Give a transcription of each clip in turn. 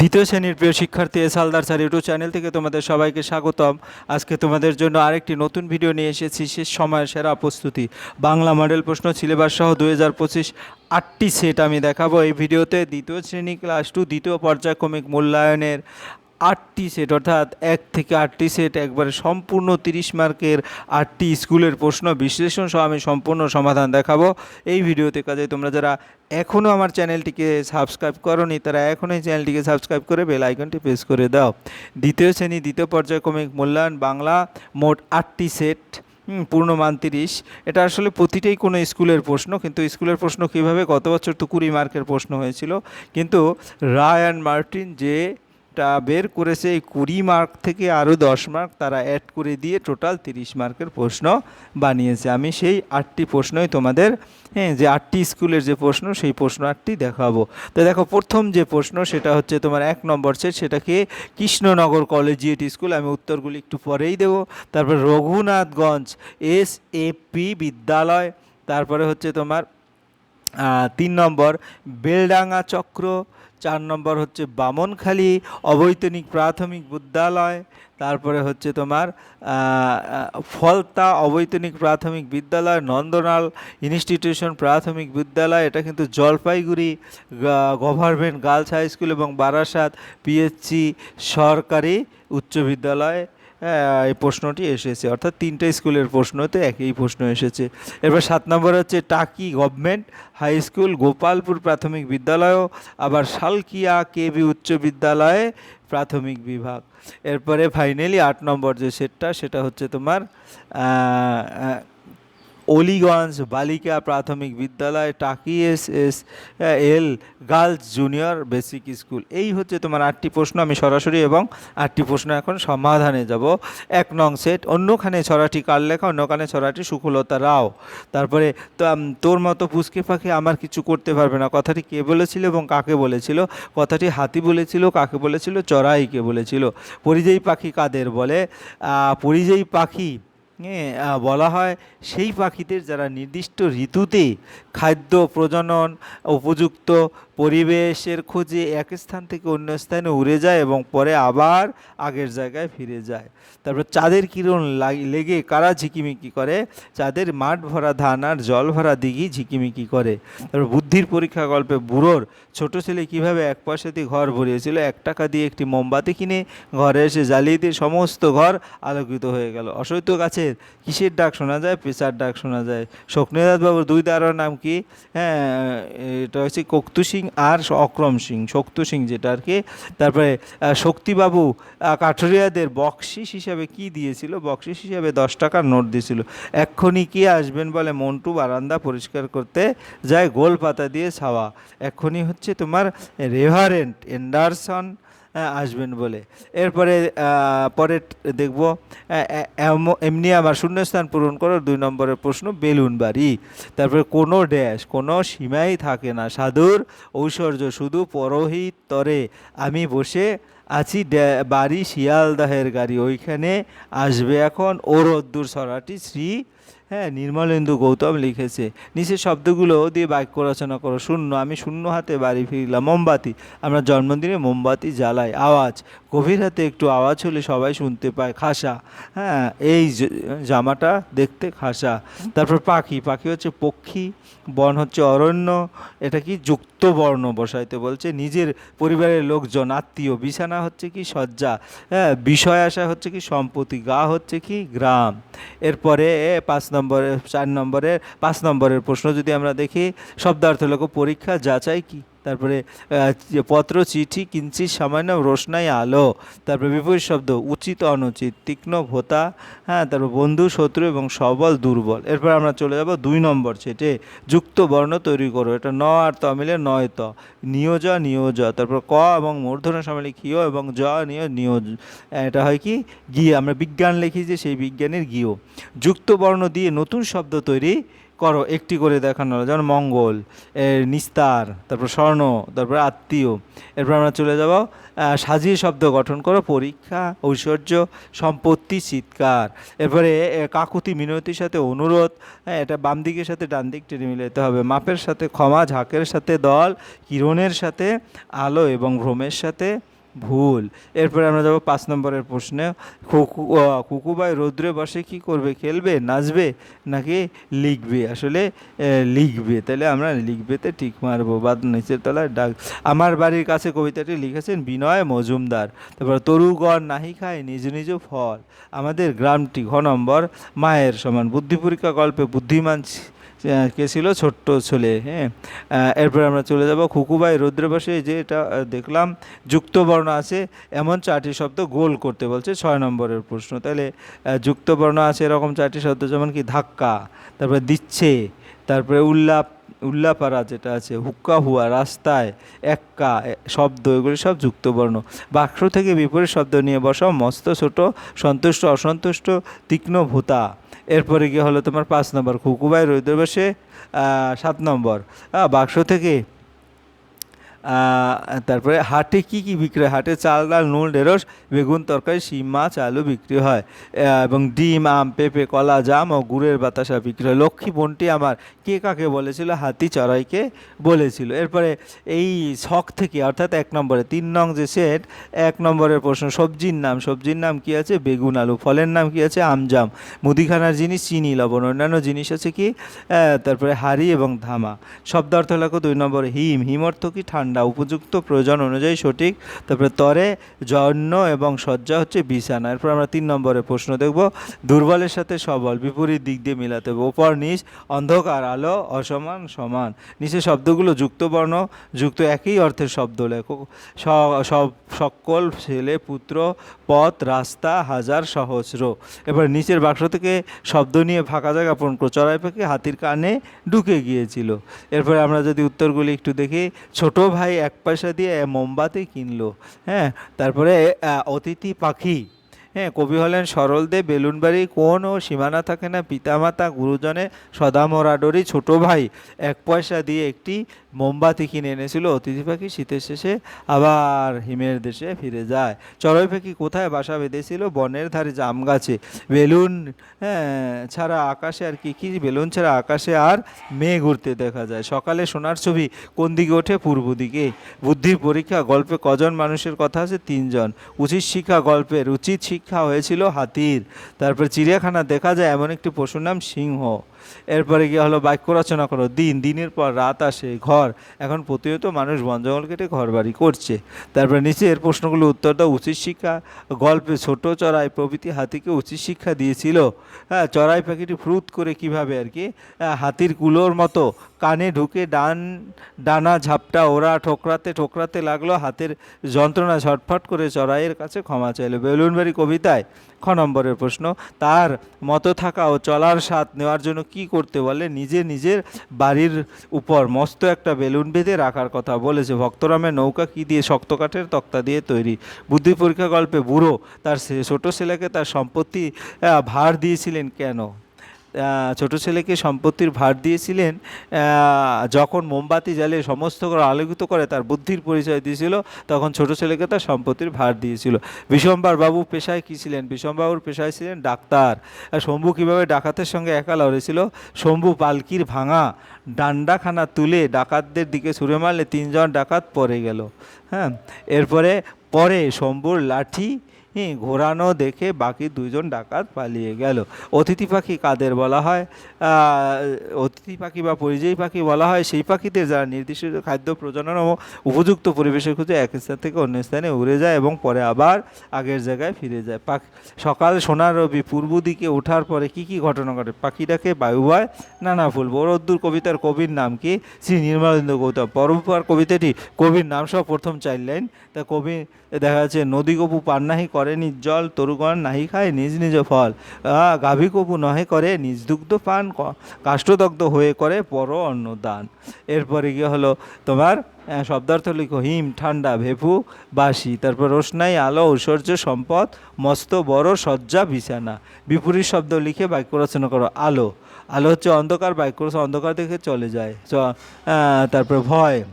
দ্বিতীয় শ্রেণির প্রিয় শিক্ষার্থী S Haldar sir YouTube channel থেকে তোমাদের সবাইকে স্বাগতম। আজকে তোমাদের জন্য আরেকটি নতুন ভিডিও নিয়ে এসেছি, শেষ সময়ের সেরা প্রস্তুতি। বাংলা মডেল প্রশ্ন সিলেবাস সহ দুই হাজার পঁচিশ আটটি সেট আমি দেখাবো এই ভিডিওতে। দ্বিতীয় শ্রেণি ক্লাস টু, দ্বিতীয় পর্যায়ক্রমিক মূল্যায়নের আটটি সেট অর্থাৎ এক থেকে আটটি সেট একবারে সম্পূর্ণ তিরিশ মার্কের আটটি স্কুলের প্রশ্ন বিশ্লেষণ সহ আমি সম্পূর্ণ সমাধান দেখাবো। এই ভিডিওতে কাজে তোমরা যারা এখনও আমার চ্যানেলটিকে সাবস্ক্রাইব করনি, তারা এখনই চ্যানেলটিকে সাবস্ক্রাইব করে বেল আইকনটি প্রেস করে দাও। দ্বিতীয় শ্রেণি, দ্বিতীয় পর্যায়ক্রমিক মূল্যায়ন বাংলা, মোট আটটি সেট পূর্ণমান তিরিশ। এটা আসলে প্রতিটাই কোনো স্কুলের প্রশ্ন, কিন্তু স্কুলের প্রশ্ন কীভাবে গত বছর তো কুড়ি মার্কের প্রশ্ন হয়েছিল, কিন্তু রায় অ্যান্ড মার্টিন যে টা বের করেছে এই কুড়ি মার্ক থেকে আরও দশ মার্ক, তারা অ্যাড করে দিয়ে টোটাল তিরিশ মার্কের প্রশ্ন বানিয়েছে। আমি সেই আটটি প্রশ্নই তোমাদের হ্যাঁ যে আটটি স্কুলের যে প্রশ্ন, সেই প্রশ্ন আটটি দেখাবো। তো দেখো, প্রথম যে প্রশ্ন, সেটা হচ্ছে তোমার এক নম্বর সেট, সেটাকে কৃষ্ণনগর কলেজিয়েট স্কুল আমি উত্তরগুলি একটু পরেই দেবো। তারপর রঘুনাথগঞ্জ এস এ পি বিদ্যালয়, তারপরে হচ্ছে তোমার তিন নম্বর বেলডাঙ্গা চক্র চার নম্বর হচ্ছে বামনখালী অবৈতনিক প্রাথমিক বিদ্যালয়, তারপরে হচ্ছে তোমার ফলতা অবৈতনিক প্রাথমিক বিদ্যালয় নন্দনাল ইনস্টিটিউশন প্রাথমিক বিদ্যালয়, এটা কিন্তু Jalpaiguri government girls high school এবং বারাসাত পিএইচসি সরকারি উচ্চ বিদ্যালয়। এই প্রশ্নটি এসেছে। অর্থাৎ তিনটা স্কুলের প্রশ্নতে একই প্রশ্ন এসেছে। এরপর সাত নম্বর হচ্ছে, Taki government high school, Gopalpur প্রাথমিক বিদ্যালয়ও আবার শালকিয়া কেবি উচ্চ বিদ্যালয়ে প্রাথমিক বিভাগ। এরপরে ফাইনালি আট নম্বর যে সেটটা, সেটা হচ্ছে তোমার অলিগঞ্জ বালিকা প্রাথমিক বিদ্যালয়, Taki S S L girls junior basic school. এই হচ্ছে তোমার আটটি প্রশ্ন, আমি সরাসরি এবং আটটি প্রশ্ন এখন সমাধানে যাব। এক নং সেট, অন্যখানে ছড়াটি কার লেখা, অন্যখানে ছড়াটি সুকুলতা রাও। তারপরে তোর মতো পুচকে পাখি আমার কিছু করতে পারবে না। কথাটি কে বলেছিল এবং কাকে বলেছিল? কথাটি হাতি বলেছিল, কাকে বলেছিল? চড়াইকে বলেছিল। পরিযায়ী পাখি কাদের বলে? পরিযায়ী পাখি বলা হয় সেই পাখিদের যারা নির্দিষ্ট ঋতুতে খাদ্য প্রজনন উপযুক্ত পরিবেশের খোঁজে এক স্থান থেকে অন্য স্থানে উড়ে যায় এবং পরে আবার আগের জায়গায় ফিরে যায়। তারপর চাঁদের কিরণ লাগ- কারা ঝিকিমিকি করে? চাঁদের মাঠ ভরা ধান আর জল ভরা দিঘি ঝিকিমিকি করে। তারপর বুদ্ধির পরীক্ষা গল্পে বুড়োর ছোট ছেলে কীভাবে এক পয়সা দিয়ে ঘর ভরিয়েছিল? এক টাকা দিয়ে একটি মোমবাতি কিনে ঘরে এসে জ্বালিয়ে দিয়ে সমস্ত ঘর আলোকিত হয়ে গেল। অসৈত গাছের কিসের ডাক শোনা যায়? পেঁচার ডাক শোনা যায়। বাবুর দুই দাঁড়ার নাম কি? হ্যাঁ এটা হচ্ছে কক্তু সিং আর অক্রম সিং, শক্ত সিং যেটা আর কি। তারপরে শক্তিবাবু কাঠরিয়াদের বকশিস হিসাবে কি দিয়েছিল? বকশিস হিসাবে দশ টাকার নোট দিয়েছিল। এক্ষুনি কি আসবেন বলে মন্টু বারান্দা পরিষ্কার করতে যায় গোল পাতা দিয়ে ছাওয়া। এক্ষুনি হচ্ছে তোমার রেভারেন্ট এন্ডারসন আসবেন বলে। এরপরে পরে দেখব এমনি আমার শূন্যস্থান পূরণ করো দুই নম্বরের প্রশ্ন, বেলুন বাড়ি। তারপরে, কোনো ড্যাশ, কোনো সীমাই থাকে না। সাধুর ঐশ্বর্য শুধু পরোহিত তরে। আমি বসে আছি বাড়ি শিয়ালদাহের গাড়ি। ওইখানে আসবে এখন ও রদ্দুর সরাটি শ্রী হ্যাঁ নির্মলেন্দু গৌতম লিখেছে। নিচের শব্দগুলো দিয়ে বাক্য রচনা করো। শূন্য, আমি শূন্য হাতে বাড়ি ফিরলাম। মোমবাতি, আমরা জন্মদিনে মোমবাতি জ্বালাই। আওয়াজ গভীর হাতে একটু আওয়াজ হলে সবাই শুনতে পায় খাসা। হ্যাঁ এই জামাটা দেখতে খাসা। তারপর পাখি পাখি হচ্ছে পক্ষী, বন হচ্ছে অরণ্য। এটা কি যুক্ত বর্ণ বসাইতে বলছে? নিজের পরিবারের লোকজন, আত্মীয়, বিছানা হচ্ছে কি শয্যা হ্যাঁ বিষয় আসা হচ্ছে কি সম্পত্তি, গা হচ্ছে কি গ্রাম। এরপরে পাঁচ নম্বরে, চার নম্বরের পাঁচ নম্বরের প্রশ্ন যদি আমরা দেখি, শব্দার্থ লেখো পরীক্ষা যাচাই কি তারপরে পত্র, চিঠি কিঞ্চিত সামান্য রোশনাই আলো, তারপরে বিপরীত শব্দ, উচিত অনুচিত, তীক্ষ্ণ ভোতা হ্যাঁ তারপর বন্ধু, শত্রু এবং সবল, দুর্বল। এরপর আমরা চলে যাব দুই নম্বর সেটে যুক্ত বর্ণ তৈরি করো। এটা ন আর ত মিলে নয় ত। নিয়োজ নিয়োজ। তারপর ক এবং মূর্ধন্য সামিলে ক্ষীয় এবং জ নিয় নিয়োজ। এটা হয় কি? গিয়ে আমরা বিজ্ঞান লিখি যে সেই বিজ্ঞানের গিয় যুক্ত বর্ণ দিয়ে নতুন শব্দ তৈরি করো, একটি করে দেখানো হলো। যেমন মঙ্গল, এর নিস্তার, তারপর স্বর্ণ, তারপর আত্মীয়। এরপর আমরা চলে যাব সাজিয়ে শব্দ গঠন করো, পরীক্ষা, ঐশ্বর্য, সম্পত্তি, চিৎকার। এরপরে কাকুতি মিনতির সাথে অনুরোধ হ্যাঁ এটা বাম দিকের সাথে ডান দিক টেনে মিলাতে হবে। মাপের সাথে ক্ষমা, ঝাঁকের সাথে দল, কিরণের সাথে আলো এবং ভ্রমের সাথে ভুল। এরপরে আমরা যাব পাঁচ নম্বরের প্রশ্নে। কুকু কুকুবাই রৌদ্রে বসে কি করবে? খেলবে? নাচবে? নাকি লিখবে? আসলে লিখবে। তাহলে আমরা লিখবেতে ঠিক মারবো। বা নিচের তলায় ডাক। আমার বাড়ির কাছে কবিতাটি লিখেছেন বিনয় মজুমদার। তারপর, তরুগণ নাহি খায় নিজ নিজ ফল। আমাদের গ্রামটি ঘ নম্বর, মায়ের সমান। বুদ্ধি পরীক্ষা গল্পে বুদ্ধিমান কে ছিল? ছোট্ট ছেলে হ্যাঁ? এরপরে আমরা চলে যাব খুকুবাই রৌদ্রে বসে যে এটা দেখলাম যুক্তবর্ণ আছে, এমন চারটি শব্দ গোল করতে বলছে, ছয় নম্বরের প্রশ্ন। তাহলে যুক্তবর্ণ যুক্ত বর্ণ আছে এরকম চারটি শব্দ, যেমন কি ধাক্কা, তারপরে দিচ্ছে, তারপরে উল্লাপ উল্লাপাড়া যেটা আছে হুক্কা হুয়া রাস্তায়, এক্কা শব্দ, এগুলি সব যুক্তবর্ণ। বাক্স থেকে বিপরীত শব্দ নিয়ে বসাও, মস্ত, ছোট, সন্তুষ্ট, অসন্তুষ্ট, তীক্ষ্ণ, ভূতা। এরপরে গিয়ে হলো তোমার পাঁচ নম্বর খুকুবাই রৈদ্রবেশে সাত নম্বর। বাক্স থেকে তারপরে হাটে কি কি বিক্রি হয় হাটে চাল, ডাল, নুন, ঢেঁড়স, বেগুন, তরকারি শিম মাছ আলু বিক্রি হয়। এবং ডিম, আম, পেঁপে, কলা, জাম ও গুড়ের বাতাসা বিক্রি হয়। লক্ষ্মী বোনটি আমার কে কাকে বলেছিল? হাতি চড়াইকে বলেছিল। এরপরে এই শখ থেকে, অর্থাৎ এক নম্বরে, তিন নং যে সেট, এক নম্বরের প্রশ্ন, সবজির নাম সবজির নাম কি আছে? বেগুন, আলু, ফলের নাম কি আছে? আমজাম মুদিখানার জিনিস, চিনি, লবণ, অন্যান্য জিনিস আছে কি? তারপরে হাড়ি এবং ধামা। শব্দ অর্থ লেখো দুই নম্বরে, হিম। হিম অর্থ কি? ঠান্ডা। উপযুক্ত প্রয়োজন অনুযায়ী সঠিক। তারপরে তরে জন্য এবং শয্যা হচ্ছে বিছানা। এরপর আমরা তিন নম্বরের প্রশ্ন দেখব। দুর্বলের সাথে সবল, বিপরীত দিক দিয়ে মিলাতে হবে। ওপর নিচ, অন্ধকার, আলো, অসমান, সমান। নিচে শব্দগুলো যুক্ত বর্ণ, যুক্ত একই অর্থের শব্দ লেখো। সব, সকল ছেলে, পুত্র, পথ, রাস্তা, হাজার সহস্র এবার নিচের বাক্স থেকে শব্দ নিয়ে ফাঁকা জায়গা পূরণ করো। চড়াই পাখি হাতির কানে ঢুকে গিয়েছিল। এরপরে আমরা যদি উত্তরগুলি একটু দেখি। ছোট ভাই এক পয়সা দিয়ে মোমবাতি কিনলো হ্যাঁ? তারপরে অতিথি পাখি হ্যাঁ কবি হলেন সরলদেব বেলুনবাড়ি কোন ও সীমানা থাকে না, পিতামাতা, গুরুজনে, সদা মরাডরি, ছোট ভাই। এক পয়সা দিয়ে একটি মোমবাতি কিনে এনেছিল, অতিথি পাখি শীতের শেষে আবার হিমের দেশে ফিরে যায়। চড়াই পাখি কোথায়? বাসা বেঁধেছিল বনের ধারে জাম গাছে। বেলুন হ্যাঁ ছাড়া আকাশে আর কি কি? বেলুন ছাড়া আকাশে আর মেঘ ঘুরতে দেখা যায়। সকালে সোনার ছবি, কোন দিকে ওঠে? পূর্ব দিকে। বুদ্ধির পরীক্ষা, গল্পে কজন মানুষের কথা আছে? তিনজন। উচিত শিক্ষা, গল্পের উচিত শিক্ষা। হয়েছিল হাতির। তারপর চিড়িয়াখানা দেখা যায় এমন একটি পশুর নাম সিংহ। এরপরে গিয়ে হলো? বাক্য রচনা করো। দিন, দিনের পর রাত আসে, ঘর। এখন প্রতিনিয়ত মানুষ বন জঙ্গল কেটে ঘর বাড়ি করছে। তারপরে নিচে এর প্রশ্নগুলো উত্তর দাও। উচিত শিক্ষা। গল্পে ছোট চড়াই প্রভৃতি হাতিকে উচিত শিক্ষা দিয়েছিল। হ্যাঁ চড়াই পাখিটি ফ্রুত করে কীভাবে আর কি? হাতির কুলোর মতো কানে ঢুকে ডান, ডানা ঝাপটা ওরা ঠোকরাতে ঠোকরাতে লাগল। হাতের যন্ত্রণা ঝটফট করে চড়াইয়ের কাছে ক্ষমা চাইলো। বেলুনবাড়ি কবিতায় খ নম্বরের প্রশ্ন, তার মতো থাকা ও চলার স্বাদ নেওয়ার জন্য কি করতে বলে? নিজে নিজের বাড়ির উপর মস্ত একটা বেলুন বেঁধে রাখার কথা বলেছে। ভক্তরামের নৌকা কি দিয়ে শক্ত কাঠের তক্তা দিয়ে তৈরি? বুদ্ধি পরীক্ষা গল্পে বুড়ো তার ছোটো ছেলেকে তার সম্পত্তি ভার দিয়েছিলেন কেন? ছোট ছেলেকে সম্পত্তির ভার দিয়েছিলেন যখন মোমবাতি জ্বালিয়ে সমস্ত করে আলোকিত করে তার বুদ্ধির পরিচয় দিয়েছিল, তখন ছোট ছেলেকে তার সম্পত্তির ভার দিয়েছিল। বিষম্বার বাবু পেশায় কী ছিলেন? বিষমবাবুর পেশায় ছিলেন ডাক্তার। শম্ভু কীভাবে ডাকাতের সঙ্গে একা লড়েছিল? শম্ভু পালকির ভাঙা ডান্ডাখানা তুলে ডাকাতদের দিকে ছুঁড়ে মারলে তিনজন ডাকাত পরে গেল। হ্যাঁ এরপরে পরে শম্ভুর লাঠি হ্যাঁ, ঘোরানো দেখে বাকি দুজন ডাকাত পালিয়ে গেল। অতিথি পাখি কাদের বলা হয়? অতিথি পাখি বা পরিযায়ী পাখি বলা হয়। সেই পাখিদের যারা নির্দিষ্ট খাদ্য প্রজনন ও উপযুক্ত পরিবেশে খুঁজে এক স্থান থেকে অন্য স্থানে উড়ে যায় এবং পরে আবার আগের জায়গায় ফিরে যায়। পাখি সকাল সোনার রবি পূর্ব দিকে ওঠার পরে কি কি ঘটনা ঘটে? পাখিটাকে বায়ু বয় নানা ফুল। বড়দ্দুর কবিতার কবির নাম কি? শ্রী নির্মলেন্দ্র গৌতম। পরম্পরার কবিতাটি কবির নাম সহ প্রথম চার লাইন তা কবি দেখা যাচ্ছে নদী কপু পান্নাহি নাহি করে নিজ জল, তরুগণ নাহি খায় নিজ নিজ ফল। গাভী কপু নহে করে নিজ দুগ্ধ পান, ক- কাষ্ঠদগ্ধ হয়ে করে পর অন্নদান এরপরে গিয়ে হলো? তোমার শব্দার্থ লিখো, হিম, ঠান্ডা, ভেপু বাসি তারপর রোশনাই, আলো, ঐশ্বর্য, সম্পদ, মস্ত, বড়, শয্যা, বিছানা। বিপরীত শব্দ লিখে বাক্য রচনা করো, আলো। আলো হচ্ছে অন্ধকার, বাক্য অন্ধকার দেখে চলে যায়। তারপর ভয়।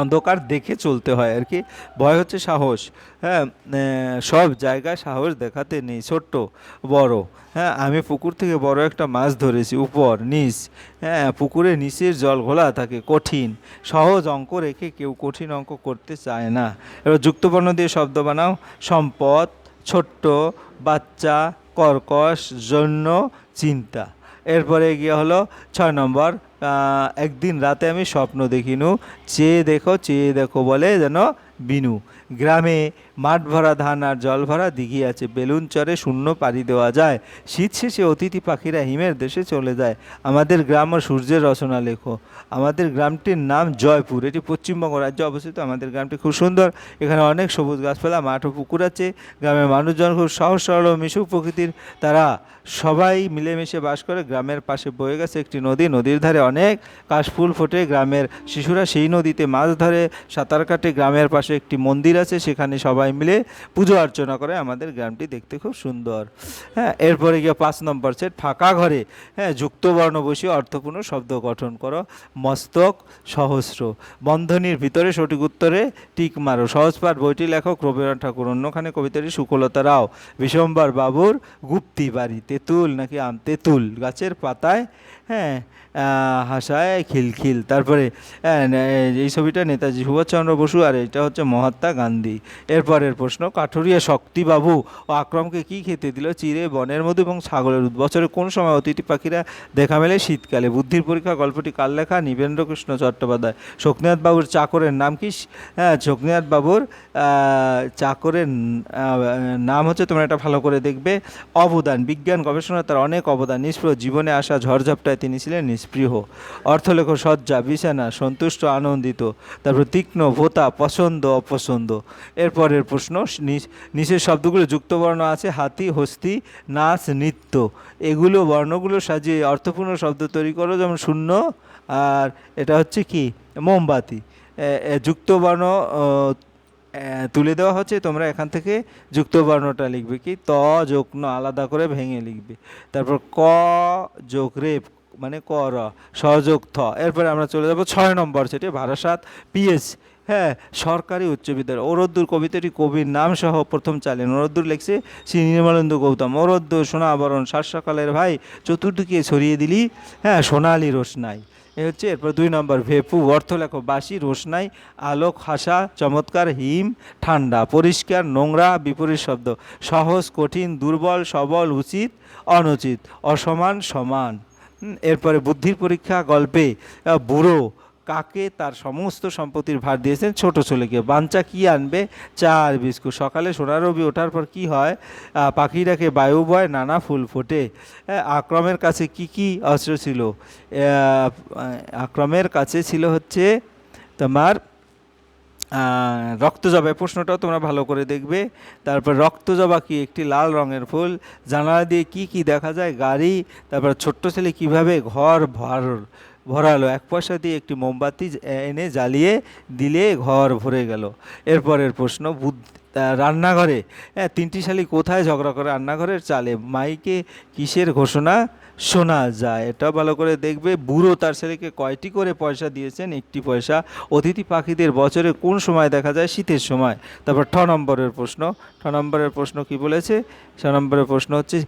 অন্ধকার দেখে চলতে হয় আর কি। ভয় হচ্ছে সাহস। হ্যাঁ সব জায়গায় সাহস দেখাতে নেই। ছোট্ট, বড়। হ্যাঁ আমি পুকুর থেকে বড় একটা মাছ ধরেছি, উপর, নিচ। হ্যাঁ পুকুরে নিচের জল ঘোলা থাকে, কঠিন। সহজ অঙ্ক রেখে কেউ কঠিন অঙ্ক করতে চায় না। এবার যুক্তবর্ণ দিয়ে শব্দ বানাও। সম্পদ, ছোট্ট, বাচ্চা, কর্কশ, জন্য, চিন্তা। এরপরে গিয়ে হলো ছয় নম্বর। একদিন রাতে আমি স্বপ্ন দেখিনু চেয়ে দেখো চেয়ে দেখো বলে যেন বিনু। গ্রামে মাঠ ভরা ধান আর জল ভরা দিঘি আছে। বেলুন চরে শূন্য পাড়ি দেওয়া যায়। শীত শেষে অতিথি পাখিরা হিমের দেশে চলে যায়। আমাদের গ্রাম ও সূর্যের রচনা লেখো। আমাদের গ্রামটির নাম জয়পুর। এটি পশ্চিমবঙ্গ রাজ্যে অবস্থিত। আমাদের গ্রামটি খুব সুন্দর। এখানে অনেক সবুজ গাছপালা, মাঠ ও পুকুর আছে। গ্রামের মানুষজন খুব সহজ, সরল ও মিশুক প্রকৃতির। তারা সবাই মিলেমিশে বাস করে। গ্রামের পাশে বয়ে গেছে একটি নদী। নদীর ধারে অনেক কাশফুল ফোটে। গ্রামের শিশুরা সেই নদীতে মাছ ধরে। সাঁতার কাটে। গ্রামের পাশে একটি মন্দির আছে। সেখানে সবাই মিলে পুজো অর্চনা করে, আমাদের গ্রামটি দেখতে খুব সুন্দর। হ্যাঁ এরপরে গিয়ে পাঁচ নম্বর সেট, ফাঁকা ঘরে হ্যাঁ যুক্ত বর্ণ বসিয়ে অর্থপূর্ণ শব্দ গঠন করো। মস্তক, সহস্র, বন্ধনীর ভিতরে সঠিক উত্তরে টিক মারো। সহজপাঠ বইটি লেখক রবীন্দ্রনাথ ঠাকুর, অন্যখানে কবিতাটি সুকলতা রাও বিশম্বর বাবুর গুপ্তি বাড়ি, তেঁতুল নাকি আম তেঁতুল, গাছের পাতায় হ্যাঁ হাসায় খিলখিল। তারপরে এই ছবিটা নেতাজি সুভাষচন্দ্র বসু আর এটা হচ্ছে মহাত্মা গান্ধী। এরপরের প্রশ্ন, কাঠুরিয়া শক্তিবাবু ও আক্রমকে কি খেতে দিল? চিরে বনের মধু এবং ছাগলের দুধ বছরের কোন সময় অতিথি পাখিরা দেখা মেলে? শীতকালে। বুদ্ধির পরীক্ষা, গল্পটি কার লেখা? নিবেন্দ্র কৃষ্ণ চট্টোপাধ্যায়। শোকনাথ বাবুর চাকরের নাম কি? হ্যাঁ শোকনাথ বাবুর চাকরের নাম হচ্ছে তোমরা এটা ভালো করে দেখবে। অবদান। বিজ্ঞান, গবেষণা, তার অনেক অবদান। নিষ্প্রিয় জীবনে আসা ঝড়ঝাপটায় তিনি ছিলেন নিষ্পৃহ। অর্থলেখ সজ্জা বিছানা সন্তুষ্ট আনন্দিত তারপর তীক্ষ্ণ ভোতা পছন্দ অপছন্দ। এরপরের প্রশ্ন নিচ- নিচের শব্দগুলো যুক্তবর্ণ আছে হাতি হস্তি নাচ নৃত্য। এগুলো বর্ণগুলো সাজিয়ে অর্থপূর্ণ শব্দ তৈরি করো যেমন শূন্য আর এটা হচ্ছে কি? মোমবাতি। আহ, আহ, তুলে দেওয়া হচ্ছে তোমরা এখান থেকে যুক্ত বর্ণটা লিখবে কি? ত যোগ ন আলাদা করে ভেঙে লিখবে। তারপর ক যোগ রেপ মানে ক র সহযোগ থ এরপরে আমরা চলে যাব ছয় নম্বর সেটি, ভারাসাত, পিএস হ্যাঁ সরকারি উচ্চ বিদ্যালয়। ওরদ্দুর কবিতাটি কবির নাম সহ প্রথম চালেন ওরদ্দুর লেখছে, শ্রী নির্মলেন্দু গৌতম ওরদ্দুর সোনা আবরণ সাত সকালের ভাই, চতুর্দিকে ছড়িয়ে দিলি হ্যাঁ সোনালি রোশনাই। এ হচ্ছে, এরপর দুই নম্বর, ভেপু, অর্থ লেখো বাসি রোশনাই, আলোক, হাসা, চমৎকার, হিম, ঠান্ডা, পরিষ্কার, নোংরা, বিপরীত শব্দ, সহজ, কঠিন, দুর্বল, সবল, উচিত, অনুচিত, অসমান, সমান। এরপরে বুদ্ধির পরীক্ষা গল্পে বুড়ো কাকে তার সমস্ত সম্পত্তির ভার দিয়েছেন? ছোট ছেলেকে। বাঞ্চা কি আনবে? চা আর বিস্কুট। সকালে সোনার রবি ওঠার পর কি হয়? আহ, পাখিরাকে বায়ু বয় নানা ফুল ফোটে। আক্রমের কাছে কি কি অস্ত্র ছিল? আক্রমের কাছে ছিল হচ্ছে তোমার আহ, রক্তজবা এই প্রশ্নটাও তোমরা ভালো করে দেখবে। তারপর রক্তজবা কি? একটি লাল রঙের ফুল। জানালা দিয়ে কি কি দেখা যায়? গাড়ি। তারপর ছোট্ট ছেলে কীভাবে ঘর ভর ভরালো? এক পয়সা দিয়ে একটি মোমবাতি এনে জ্বালিয়ে দিলে ঘর ভরে গেল। এরপরের প্রশ্ন বুদ্ধ রান্নাঘরে? হ্যাঁ তিনটি শালি কোথায় ঝগড়া করে রান্নাঘরের চালে? মাইকে কিসের ঘোষণা? শোনা যায়। এটা ভালো করে দেখবে। বুড়ো তার ছেলেকে কয়টি করে পয়সা দিয়েছেন? একটি পয়সা। অতিথি পাখিদের বছরে কোন সময় দেখা যায়? শীতের সময়। তারপর ঠ নম্বরের প্রশ্ন। ঠ নম্বরের প্রশ্ন কি বলেছে? ছ নম্বরের প্রশ্ন হচ্ছে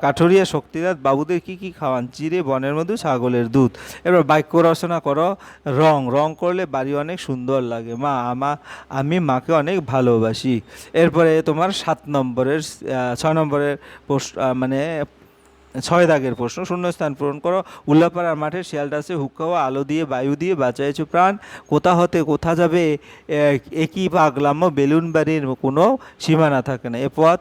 কাঠুরিয়া শক্তিনাথ বাবুদের কি কি খাওয়ান? চিড়ে, বনের মধু, ছাগলের দুধ। এবার বাক্য রচনা করো। রং। রং করলে বাড়ি অনেক সুন্দর লাগে। মা, আমা, আমি মাকে অনেক ভালোবাসি। এরপরে তোমার সাত নম্বরের ছয় নম্বরের মানে ছয় দাগের প্রশ্ন। শূন্যস্থান পূরণ করো। উল্লাপাড়ার মাঠে শিয়ালটা আছে হুক্কাও আলো দিয়ে, বায়ু দিয়ে বাঁচাইছো প্রাণ। কোথা হতে কোথা যাবে একই পাগলাম বেলুন বাড়ির কোনো সীমানা থাকে না। এ পথ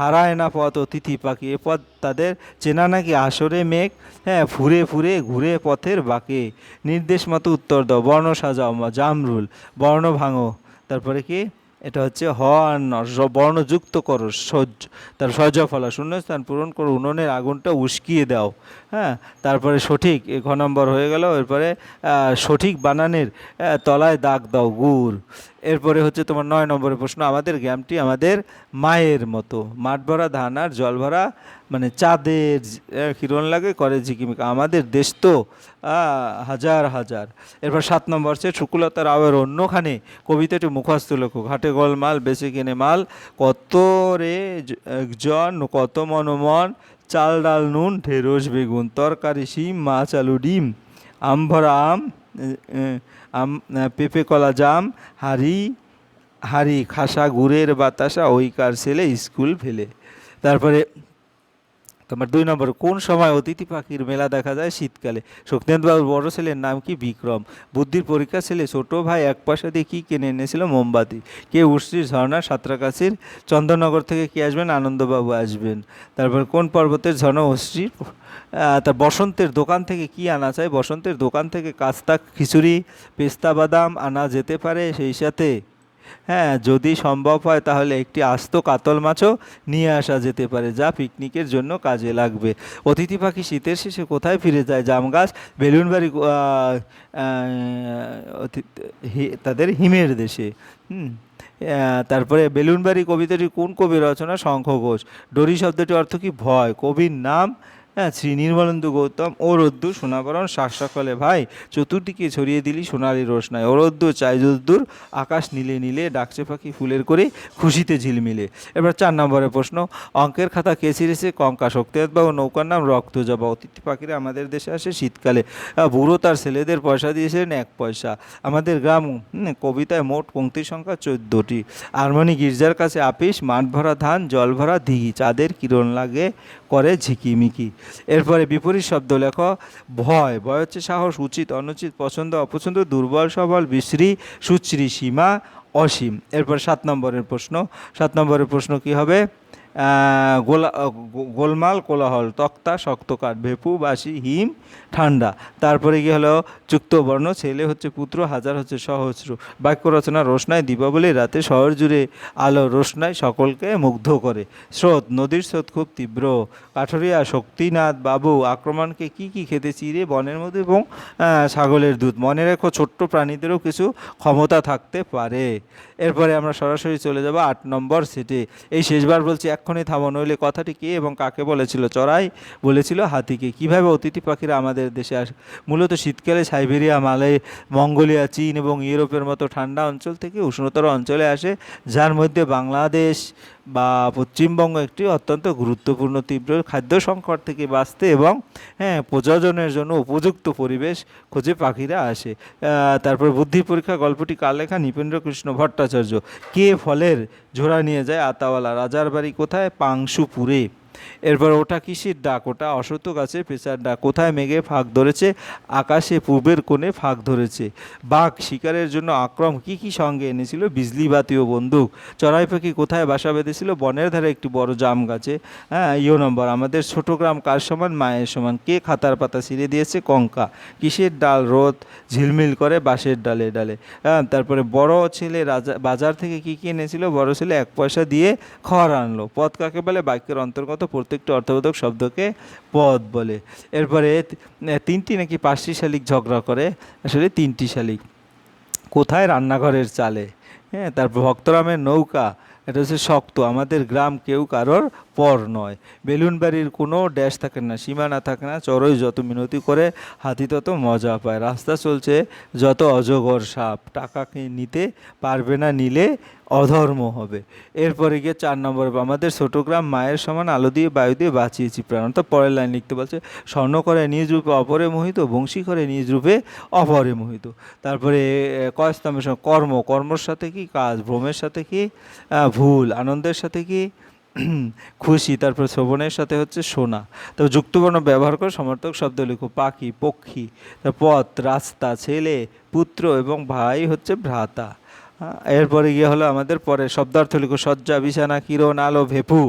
হারায় না পথ অতিথি পাখি। এ পথ তাদের চেনা নাকি আসরে মেঘ? হ্যাঁ ফুরে ফুরে ঘুরে পথের বাঁকে। নির্দেশ মতো উত্তর দাও। বর্ণ সাজাও, জামরুল। বর্ণ ভাঙো। তারপরে কি? এটা হচ্ছে হ আর ন বর্ণযুক্ত করো, সহ্য। তার সহ্য ফলা শূন্যস্থান পূরণ করো, উনুনের আগুনটা উস্কিয়ে দাও। হ্যাঁ? তারপরে সঠিক ঘ নম্বর হয়ে গেল, এরপরে সঠিক বানানের তলায় দাগ দাও গুড় এরপরে হচ্ছে তোমার নয় নম্বরের প্রশ্ন, আমাদের গ্রামটি আমাদের মায়ের মতো। মাঠ ভরা ধান আর জল ভরা মানে চাঁদের আহ, কিরণ লাগে করে ঝিকিমিকা আমাদের দেশ তো হাজার হাজার। এরপর সাত নম্বর হচ্ছে শুকুলতার আওয়ের অন্যখানে কবিতাটি মুখস্থ লেখো ঘাটে গোলমাল বেঁচে কিনে মাল কত রে একজন কত মনমন চাল ডাল নুন ঢেঁড়স বেগুন তরকারি শিম মাছ আলু ডিম আম ভরা আম আম পেঁপে কলা জাম হাড়ি হাড়ি খাসা গুড়ের বাতাসা ওইকার ছেলে স্কুল ফেলে। তারপরে তোমার দুই নম্বর কোন সময় অতিথি পাখির মেলা দেখা যায়? শীতকালে। শক্তিনাথবাবুর বড় ছেলের নাম কি? বিক্রম। বুদ্ধির পরীক্ষা ছেলে ছোট ভাই এক পয়সা দিয়ে কী কিনে এনেছিল? মোমবাতি। কে উর্ষির ঝর্ণা? সাঁতরাগাছির। চন্দননগর থেকে কে আসবেন? আনন্দবাবু আসবেন। তারপর কোন পর্বতের ঝর্ণা? অশ্রীর আহ, তার বসন্তের দোকান থেকে কি আনা চাই বসন্তের দোকান থেকে কাস্তা খিচুড়ি পেস্তা বাদাম আনা যেতে পারে সেই সাথে হ্যাঁ যদি সম্ভব হয় তাহলে একটি আস্ত কাতল মাছও নিয়ে আসা যেতে পারে, যা পিকনিকের জন্য কাজে লাগবে। অতিথি পাখি শীতের শেষে কোথায় ফিরে যায়? জাম গাছ বেলুনবাড়ি তাদের হিমের দেশে। হুম তারপরে বেলুনবাড়ি কবিতাটি কোন কবি রচনা শঙ্খ ঘোষ ডরি শব্দটি অর্থ কি? ভয়। কবির নাম হ্যাঁ শ্রী নির্মলেন্দু গৌতম ও রোদ্দুর সোনাবরণ শাক সকলে ভাই, চতুর্দিকে ছড়িয়ে দিলি সোনালি রোশনাই ও রোদ্দুর চাই যদ্দুর আকাশ নীলে নীলে, ডাকছে পাখি ফুলের করে, খুশিতে ঝিলমিলে। এবার চার নম্বরের প্রশ্ন, অঙ্কের খাতা কে ছিঁড়েছে? কঙ্কা শক্তিনাথবাবু নৌকার নাম রক্ত রক্তজবা অতিথি পাখিরা আমাদের দেশে আসে শীতকালে। বুড়ো তার ছেলেদের পয়সা দিয়েছিলেন এক পয়সা। আমাদের গ্রাম কবিতায় মোট পঙ্ক্তির সংখ্যা চোদ্দোটি। আরমানি গির্জার কাছে আপিস, মাঠ ভরা ধান, জল ভরা দিঘি। চাঁদের কিরণ লাগে, করে ঝিকিমিকি। এরপরে বিপরীত শব্দ লেখ, ভয়। ভয় হচ্ছে সাহস, উচিত, অনুচিত, পছন্দ, অপছন্দ, দুর্বল, সবল, বিশ্রী সুশ্রী সীমা, অসীম। এরপর সাত নম্বরের প্রশ্ন। সাত নম্বরের প্রশ্ন কি হবে? গোলা গোলমাল, কোলাহল, তক্তা, শক্ত কাঠ, ভেপু বাসি হিম, ঠান্ডা। তারপরে কি হলো? যুক্তবর্ণ ছেলে হচ্ছে পুত্র, হাজার হচ্ছে সহস্র। বাক্য রচনা রোশনায়, দীপাবলি রাতে শহর জুড়ে আলো রোশনায় সকলকে মুগ্ধ করে। স্রোত, নদীর স্রোত খুব তীব্র। কাঠরিয়া, শক্তিনাথ বাবু, আক্রমণকে কি কি খেতে চিরে বনের মধ্যে এবং ছাগলের দুধ? মনে রেখো, ছোট্ট প্রাণীদেরও কিছু ক্ষমতা থাকতে পারে। এরপরে আমরা সরাসরি চলে যাব আট নম্বর সেটে। এই শেষবার বলছি এক্ষুনি থামো, নইলে কথাটি কে এবং কাকে বলেছিল? চড়াই বলেছিল হাতিকে। কীভাবে অতিথি পাখিরা আমাদের দেশে আসে? মূলত শীতকালে সাইবেরিয়া, মালয়, মঙ্গোলিয়া, চীন এবং ইউরোপের মতো ঠান্ডা অঞ্চল থেকে উষ্ণতর অঞ্চলে আসে, যার মধ্যে বাংলাদেশ বা পশ্চিমবঙ্গ একটি অত্যন্ত গুরুত্বপূর্ণ তীব্র খাদ্য সংকট থেকে বাঁচতে এবং হ্যাঁ প্রযোজনের জন্য উপযুক্ত পরিবেশ খুঁজে পাখিরা আসে। তারপর বুদ্ধি পরীক্ষা গল্পটি কার লেখা? নৃপেন্দ্রকৃষ্ণ ভট্টাচার্য। কে ফলের ঝোড়া নিয়ে যায় আতাওয়ালা? রাজার বাড়ি কোথায়? পাংশুপুরে। এরপর ওটা কিসের ডাক? ওটা অসত গাছে পেঁচার ডাক। কোথায় মেঘে ফাঁক ধরেছে? আকাশে পূর্বের কোণে ফাঁক ধরেছে। বাঘ শিকারের জন্য আক্রম কি কি সঙ্গে এনেছিল? বিজলি বাতি ও বন্দুক? চড়াই পাখি কোথায় বাসা বেঁধেছিল? বনের ধারে একটি বড় জাম গাছে। হ্যাঁ ইও নম্বর। আমাদের ছোট গ্রাম কার সমান? মায়ের সমান। কে খাতার পাতা ছিঁড়ে দিয়েছে? কঙ্কা। কিসের ডাল? রোদ ঝিলমিল করে বাঁশের ডালে ডালে। হ্যাঁ তারপরে বড় ছেলে রাজা বাজার থেকে কি কি এনেছিল? বড় ছেলে এক পয়সা দিয়ে খড় আনলো। পদ কাকে বলে? বাক্যের অন্তর্গত প্রত্যেকটি অর্থবোধক শব্দকে পদ বলে। এরপরে তিনটি নাকি পাঁচটি শালিক ঝগড়া করে? আসলে তিনটি শালিক। কোথায় রান্নাঘরের চালে? হ্যাঁ তারপর ভক্তরামের নৌকা। এটা হচ্ছে শক্ত। আমাদের গ্রাম কেউ কারোর পর নয়। বেলুনবাড়ির কোনো ড্যাশ থাকে না, সীমানা থাকে না, চড়ই যত মিনতি করে, হাতি তত মজা পায়। রাস্তা চলছে যত অজগর সাপ। টাকাকে নিতে পারবে না নিলে অধর্ম হবে। এরপরে গিয়ে চার নম্বর আমাদের ছোট গ্রাম মায়ের সমান আলো দিয়ে, বায়ু দিয়ে বাঁচিয়েছি প্রাণ। অর্থাৎ পরের লাইন লিখতে বলছে, স্বর্ণ করে নিজ রূপে অপরে মোহিত, বংশী করে নিজ রূপে অপরে মোহিত। তারপরে কয়স্তমের সঙ্গে? কর্ম। কর্মর সাথে কি কাজ? ভ্রমের সাথে কি? ভুল, আনন্দের সাথে কি? খুশি, তারপর শ্রবণের সাথে হচ্ছে সোনা। তো যুক্তবর্ণ ব্যবহার করে সমর্থক শব্দ লিখো, পাখি, পক্ষী তার পথ, রাস্তা, ছেলে, পুত্র এবং ভাই হচ্ছে ভ্রাতা। এরপরে গিয়ে হলো আমাদের পরে শব্দার্থ লিখো সজ্জা বিছানা, কিরণ, আলো, ভেপু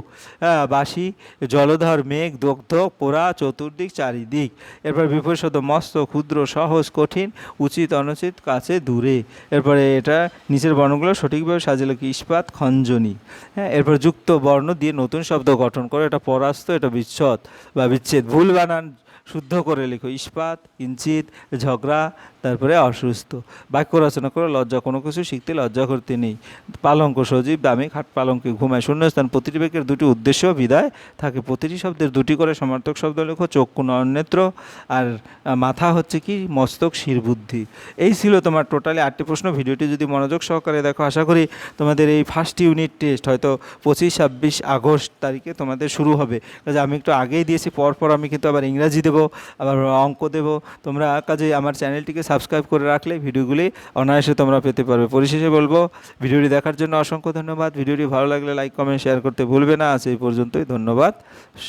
হ্যাঁ বাসি জলধর, মেঘ, দগ্ধ, পোড়া, চতুর্দিক, চারিদিক। এরপর বিপরীত মস্ত, ক্ষুদ্র, সহজ, কঠিন, উচিত, অনুচিত, কাছে, দূরে। এরপরে এটা নিচের বর্ণগুলো সঠিকভাবে সাজালো কি, ইস্পাত, খঞ্জনি। হ্যাঁ এরপর যুক্ত বর্ণ দিয়ে নতুন শব্দ গঠন করে, এটা পরাস্ত, এটা বিচ্ছদ বা বিচ্ছেদ। ভুল বানান শুদ্ধ করে লিখো। ইস্পাত কিঞ্চিত ঝগড়া, তারপরে অসুস্থ। বাক্য রচনা করে, লজ্জা কোনো কিছু শিখতে লজ্জা করতে নেই। পালঙ্ক সজীব, দামি খাট পালঙ্কে ঘুমায়। শূন্যস্থান, প্রতিটি বাক্যের দুটি উদ্দেশ্য বিদায় থাকে। প্রতিটি শব্দের দুটি করে সমার্থক শব্দ লেখো, চক্ষু নয়নেত্র আর মাথা হচ্ছে কি? মস্তক শির বুদ্ধি। এই ছিল তোমার টোটালি আটটি প্রশ্ন। ভিডিওটি যদি মনোযোগ সহকারে দেখো, আশা করি তোমাদের এই ফার্স্ট ইউনিট টেস্ট হয়তো পঁচিশ, ছাব্বিশ আগস্ট তারিখে তোমাদের শুরু হবে। কাজে আমি একটু আগেই দিয়েছি, পরপর আমি কিন্তু আবার ইংরাজি দেবো আবার অঙ্ক দেব। তোমরা কাজে আমার চ্যানেলটিকে সাবস্ক্রাইব করে রাখলে ভিডিওগুলি অনায়াসে তোমরা পেতে পারবে। পরিশেষে বলব, ভিডিওটি দেখার জন্য অসংখ্য ধন্যবাদ। ভিডিওটি ভালো লাগলে লাইক, কমেন্ট, শেয়ার করতে ভুলবে না। আজ এই পর্যন্তই। ধন্যবাদ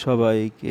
সবাইকে।